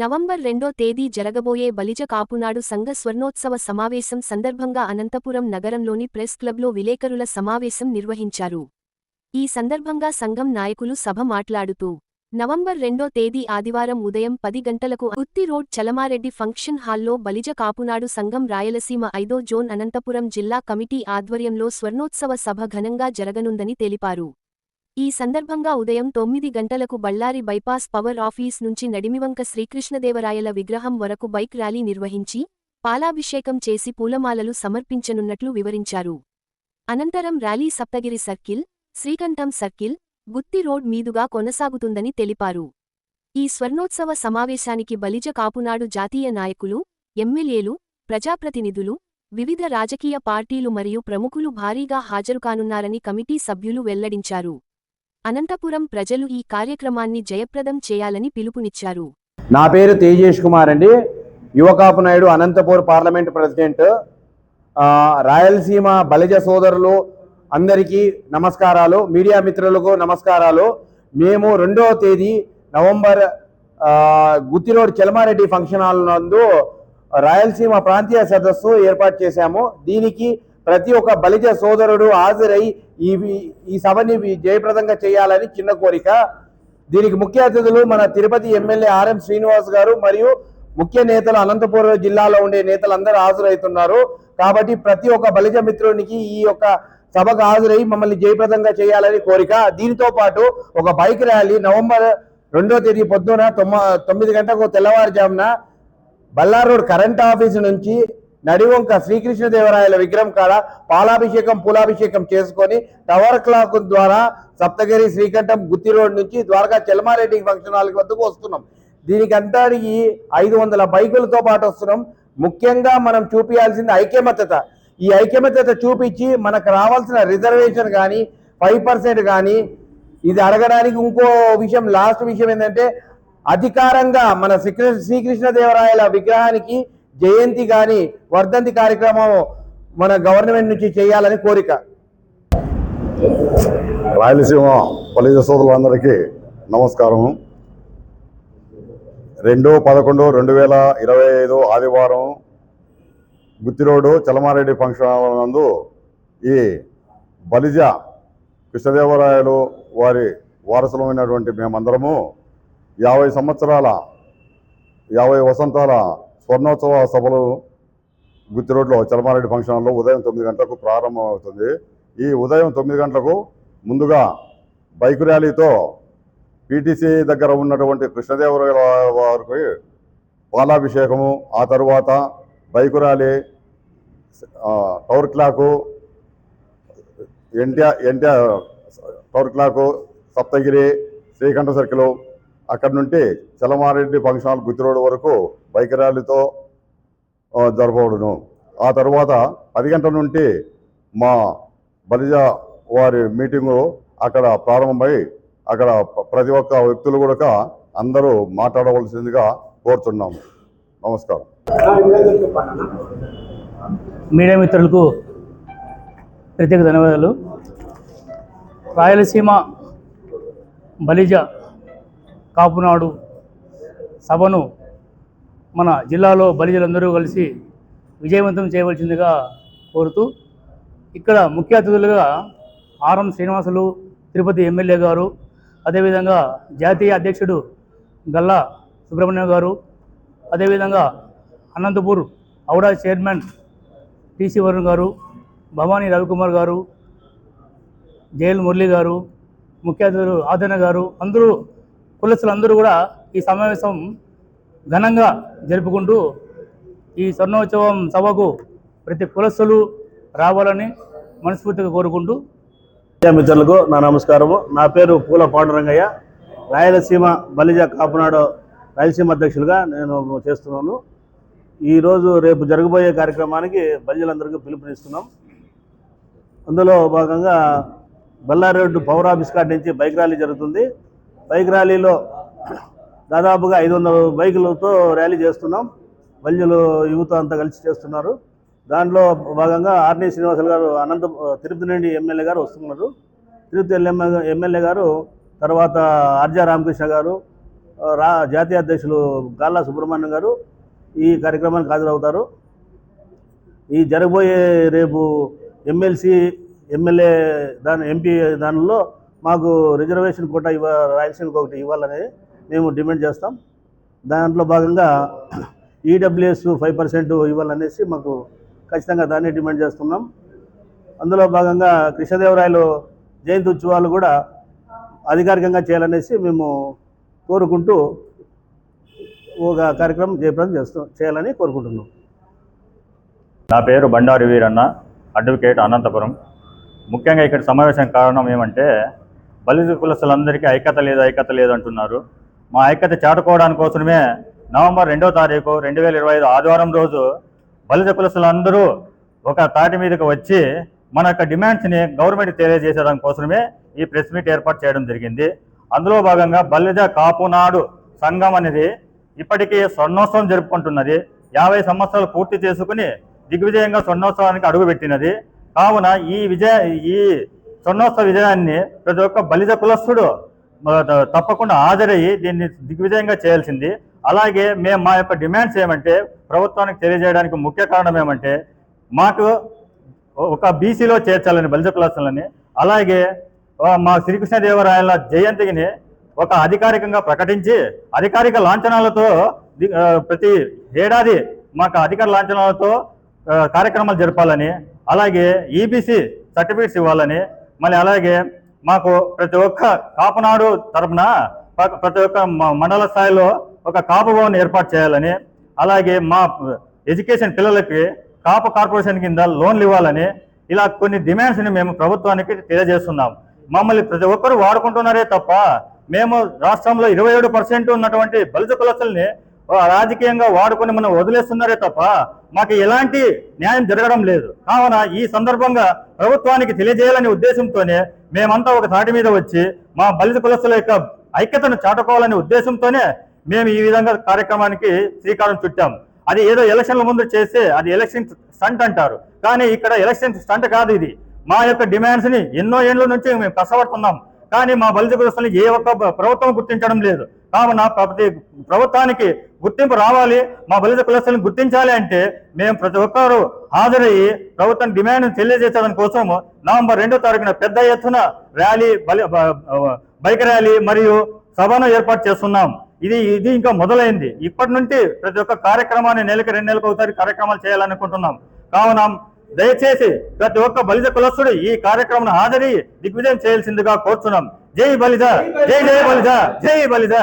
November రెండో తేదీ జరగబోయే బలిజ కాపునాడు సంఘ స్వర్ణోత్సవ సమావేశం సందర్భంగా అనంతపురం నగరంలోని ప్రెస్ క్లబ్లో విలేకరుల సమావేశం నిర్వహించారు. ఈ సందర్భంగా సంఘం నాయకులు సభ మాట్లాడుతూ నవంబర్ రెండో తేదీ ఆదివారం ఉదయం పది గంటలకు ఉత్తి రోడ్ చలమారెడ్డి ఫంక్షన్ హాల్లో బలిజ కాపునాడు సంఘం రాయలసీమ ఐదో జోన్ అనంతపురం జిల్లా కమిటీ ఆధ్వర్యంలో స్వర్ణోత్సవ సభ ఘనంగా జరగనుందని తెలిపారు. ఈ సందర్భంగా ఉదయం తొమ్మిది గంటలకు బళ్ళారి బైపాస్ పవర్ ఆఫీస్ నుంచి నడిమివంక శ్రీకృష్ణదేవరాయల విగ్రహం వరకు బైక్ ర్యాలీ నిర్వహించి పాలాభిషేకం చేసి పూలమాలలు సమర్పించనున్నట్లు వివరించారు. అనంతరం rally Saptagiri circle Srikantam circle Gutti road మీదుగా కొనసాగుతుందని తెలిపారు. ఈ స్వర్ణోత్సవ సమావేశానికి బలిజ కాపునాడు జాతీయ నాయకులు ఎమ్మెల్యేలు ప్రజాప్రతినిధులు వివిధ రాజకీయ పార్టీలు మరియు ప్రముఖులు భారీగా హాజరుకానున్నారని కమిటీ సభ్యులు వెల్లడించారు. అనంతపురం ప్రజలు ఈ కార్యక్రమాన్ని జయప్రదం చేయాలని పిలుపునిచ్చారు. నా పేరు తేజేష్ కుమార్ అండి. Yuvakapu Naidu Anantapur parliament president. Rayalaseema Balija సోదరులు అందరికీ నమస్కారాలు మీడియా మిత్రులకు నమస్కారాలు. మేము రెండవ తేదీ November Gutti road Chelamareddy function hall నందు రాయలసీమ ప్రాంతీయ సదస్సు ఏర్పాటు చేశాము. దీనికి ప్రతి ఒక్క బలిజ సోదరుడు హాజరై ఇవి ఈ సభని జయప్రదంగా చేయాలని చిన్న కోరిక. దీనికి ముఖ్య అతిథులు మన తిరుపతి ఎమ్మెల్యే ఆర్ఎం శ్రీనివాస్ గారు మరియు ముఖ్య నేతలు అనంతపురం జిల్లాలో ఉండే నేతలు అందరూ హాజరవుతున్నారు. కాబట్టి ప్రతి ఒక్క బలిజ మిత్రునికి ఈ యొక్క సభకు హాజరై మమ్మల్ని జయప్రదంగా చేయాలని కోరిక. దీనితో పాటు ఒక బైక్ ర్యాలీ నవంబర్ రెండో తేదీ పొద్దున తొమ్మ తొమ్మిది గంటలకు తెల్లవారుజామున బల్లార్ కరెంట్ ఆఫీస్ నుంచి నడివంక శ్రీకృష్ణదేవరాయల విగ్రహం కాడ పాలాభిషేకం పూలాభిషేకం చేసుకొని టవర్ క్లాక్ ద్వారా సప్తగిరి శ్రీకంఠం గుత్తి రోడ్ నుంచి ద్వారకా చెల్మారెడ్డి ఫంక్షన్ హాల్ వద్దకు వస్తున్నాం. దీనికి అంతటికి ఐదు వందల బైకులతో పాటు వస్తున్నాం. ముఖ్యంగా మనం చూపించాల్సింది ఐక్యమత్యత. ఈ ఐక్యమత్యత చూపించి మనకు రావాల్సిన రిజర్వేషన్ కానీ ఫైవ్ పర్సెంట్ కానీ ఇది అడగడానికి ఇంకో విషయం లాస్ట్ విషయం ఏంటంటే అధికారంగా మన శ్రీకృష్ణ శ్రీకృష్ణదేవరాయల విగ్రహానికి జయంతి కానీ వర్ధంతి కార్యక్రమం మన గవర్నమెంట్ నుంచి చేయాలని కోరిక. రాయలసీమ పలిజ సోదరులందరికీ నమస్కారం రెండు పదకొండు రెండు వేల ఇరవై ఐదు ఆదివారం గుత్తిరోడు చలమారెడ్డి ఫంక్షన్ హాల్ నందు ఈ బలిజ కృష్ణదేవరాయలు వారి వారసులమైనటువంటి మేమందరము యాభై సంవత్సరాల యాభై వసంతాల స్వర్ణోత్సవ సభలు గుత్తి రోడ్లో చలమారెడ్డి ఫంక్షన్ హాల్లో ఉదయం తొమ్మిది గంటలకు ప్రారంభం అవుతుంది ఈ ఉదయం తొమ్మిది గంటలకు ముందుగా బైక్ ర్యాలీతో పీటీసీ దగ్గర ఉన్నటువంటి కృష్ణదేవరాయల వారికి పాలాభిషేకము ఆ తరువాత bike rally tower clock NTR NTR tower clock Saptagiri Srikanta circle అక్కడి నుండి చలమారెడ్డి ఫంక్షన్ హాల్ గుత్తి వరకు బైక్ ర్యాలీతో జరపబడును. ఆ తర్వాత పది గంటల నుండి మా బలిజ వారి మీటింగు అక్కడ ప్రారంభమై అక్కడ ప్రతి ఒక్క వ్యక్తులు కూడా అందరూ మాట్లాడవలసిందిగా కోరుతున్నాము. నమస్కారం. మీడియా మిత్రులకు ప్రత్యేక ధన్యవాదాలు. రాయలసీమ బలిజ కాపునాడు సభను మన జిల్లాలో బలిజలందరూ కలిసి విజయవంతం చేయవలసిందిగా కోరుతూ ఇక్కడ ముఖ్య అతిథులుగా ఆర్ఎం శ్రీనివాసులు తిరుపతి ఎమ్మెల్యే గారు అదేవిధంగా జాతీయ అధ్యక్షుడు గల్లా సుబ్రహ్మణ్యం గారు అదేవిధంగా Anantapur AUDA chairman TC Varun garu Bhavani Ravikumar గారు జయల్ మురళి గారు ముఖ్య అతిథులు ఆదరణ గారు అందరూ కులస్తులు అందరూ కూడా ఈ సమావేశం ఘనంగా జరుపుకుంటూ ఈ స్వర్ణోత్సవం సభకు ప్రతి కులస్తులు రావాలని మనస్ఫూర్తిగా కోరుకుంటూ. మీడియా మిత్రులకు నా నమస్కారము. నా పేరు పూల పాండురంగయ్య. రాయలసీమ బలిజ కాపునాడు రాయలసీమ అధ్యక్షులుగా నేను చేస్తున్నాను. ఈరోజు రేపు జరగబోయే కార్యక్రమానికి బలిజలందరికీ పిలుపునిస్తున్నాం. అందులో భాగంగా బల్లారెడ్డి రోడ్డు పవర్ ఆఫీస్ కాడ నుంచి బైక్ ర్యాలీ జరుగుతుంది. బైక్ ర్యాలీలో దాదాపుగా ఐదు వందల బైకులతో ర్యాలీ చేస్తున్నాం. బలిజలు యువత అంతా కలిసి చేస్తున్నారు. దాంట్లో భాగంగా ఆర్ని శ్రీనివాసులు గారు అనంత తిరుపతి నుండి ఎమ్మెల్యే గారు వస్తున్నారు. తిరుపతి ఎమ్మెల్యే గారు తర్వాత ఆర్జా రామకృష్ణ గారు రా జాతీయ అధ్యక్షులు గాల్లా సుబ్రహ్మణ్యం గారు ఈ కార్యక్రమానికి హాజరవుతారు. ఈ జరగబోయే రేపు ఎమ్మెల్సీ ఎమ్మెల్యే దాని ఎంపీ దానిలో మాకు రిజర్వేషన్ కోట ఇవ్వ రాయలసీమకు ఒకటి ఇవ్వాలని మేము డిమాండ్ చేస్తాం. దాంట్లో భాగంగా ఈడబ్ల్యూఎస్ ఫైవ్ పర్సెంట్ ఇవ్వాలనేసి మాకు ఖచ్చితంగా దాన్ని డిమాండ్ చేస్తున్నాం. అందులో భాగంగా కృష్ణదేవరాయలు జయంతి ఉత్సవాలు కూడా అధికారికంగా చేయాలనేసి మేము కోరుకుంటూ ఒక కార్యక్రమం జయప్రదం చేస్తూ చేయాలని కోరుకుంటున్నాం. నా పేరు బండారి వీరన్న అడ్వకేట్ అనంతపురం. ముఖ్యంగా ఇక్కడ సమావేశం కారణం ఏమంటే బలిజ కులస్తులందరికీ ఐక్యత లేదు ఐక్యత లేదు అంటున్నారు. మా ఐక్యత చాటుకోవడానికి కోసమే నవంబర్ రెండో తారీఖు రెండు వేల ఇరవై ఐదు ఆదివారం రోజు బలిజ కులస్తులందరూ ఒక తాటి మీదకి వచ్చి మన యొక్క డిమాండ్స్ని గవర్నమెంట్ తెలియజేసేదాని కోసమే ఈ ప్రెస్ మీట్ ఏర్పాటు చేయడం జరిగింది. అందులో భాగంగా బలిజ కాపునాడు సంఘం అనేది ఇప్పటికీ స్వర్ణోత్సవం జరుపుకుంటున్నది. యాభై సంవత్సరాలు పూర్తి చేసుకుని దిగ్విజయంగా స్వర్ణోత్సవానికి అడుగుపెట్టినది. కావున ఈ విజయ ఈ స్వర్ణోత్సవ విజయాన్ని ప్రతి ఒక్క బలిజ కులస్థుడు తప్పకుండా హాజరయ్యి దీన్ని దిగ్విజయంగా చేయాల్సింది. అలాగే మేము మా యొక్క డిమాండ్స్ ఏమంటే ప్రభుత్వానికి తెలియజేయడానికి ముఖ్య కారణం ఏమంటే మాకు ఒక బీసీలో చేర్చాలని బలిజ కులస్తులని అలాగే మా శ్రీకృష్ణదేవరాయల జయంతిని ఒక అధికారికంగా ప్రకటించి అధికారిక లాంఛనాలతో ప్రతి ఏడాది మాకు అధికార లాంఛనాలతో కార్యక్రమాలు జరపాలని అలాగే ఈబీసీ సర్టిఫికేట్స్ ఇవ్వాలని మళ్ళీ అలాగే మాకు ప్రతి ఒక్క కాపునాడు తరపున ప్రతి ఒక్క మండల స్థాయిలో ఒక కాపు భవన్ ఏర్పాటు చేయాలని అలాగే మా ఎడ్యుకేషన్ పిల్లలకి కాపు కార్పొరేషన్ కింద లోన్లు ఇవ్వాలని ఇలా కొన్ని డిమాండ్స్ని మేము ప్రభుత్వానికి తెలియజేస్తున్నాం. మమ్మల్ని ప్రతి ఒక్కరు వాడుకుంటున్నారే తప్ప మేము రాష్ట్రంలో ఇరవై ఏడు పర్సెంట్ ఉన్నటువంటి బలిజ కులస్తుల్ని రాజకీయంగా వాడుకొని మనం వదిలేస్తున్నారే తప్ప మాకు ఎలాంటి న్యాయం జరగడం లేదు. కావున ఈ సందర్భంగా ప్రభుత్వానికి తెలియజేయాలనే ఉద్దేశంతోనే మేమంతా ఒక తాటి మీద వచ్చి మా బలిత కులస్తుల యొక్క ఐక్యతను చాటుకోవాలనే ఉద్దేశంతోనే మేము ఈ విధంగా కార్యక్రమానికి శ్రీకారం చుట్టాం అది ఏదో ఎలక్షన్ల ముందు చేస్తే అది ఎలక్షన్ స్టంట్ అంటారు. కానీ ఇక్కడ ఎలక్షన్ స్టంట్ కాదు ఇది. మా యొక్క డిమాండ్స్ని ఎన్నో ఏళ్ళ నుంచి మేము కష్టపడుతున్నాం కానీ మా బలిత కులస్తుల్ని ఏ ఒక్క ప్రభుత్వం గుర్తించడం లేదు. కావున ప్రతి ప్రభుత్వానికి గుర్తింపు రావాలి. మా బలిత కులస్తులను గుర్తించాలి అంటే మేము ప్రతి ఒక్కరు హాజరయ్యి ప్రభుత్వం డిమాండ్ తెలియజేసేదాని కోసం నవంబర్ రెండో తారీఖున పెద్ద ఎత్తున ర్యాలీ బలి బైక్ ర్యాలీ మరియు సభను ఏర్పాటు చేస్తున్నాం. ఇది ఇది ఇంకా మొదలైంది. ఇప్పటి నుండి ప్రతి ఒక్క కార్యక్రమాన్ని నెలకి రెండు నెలలకు ఒకసారి కార్యక్రమాలు చేయాలనుకుంటున్నాం. కావున దయచేసి ప్రతి ఒక్క బలిజ కులస్తుడు ఈ కార్యక్రమం హాజరి దిగ్విజయం చేయాల్సిందిగా కోరుతున్నాం జై బలిజ జై జై బలిజ జై బలిజ.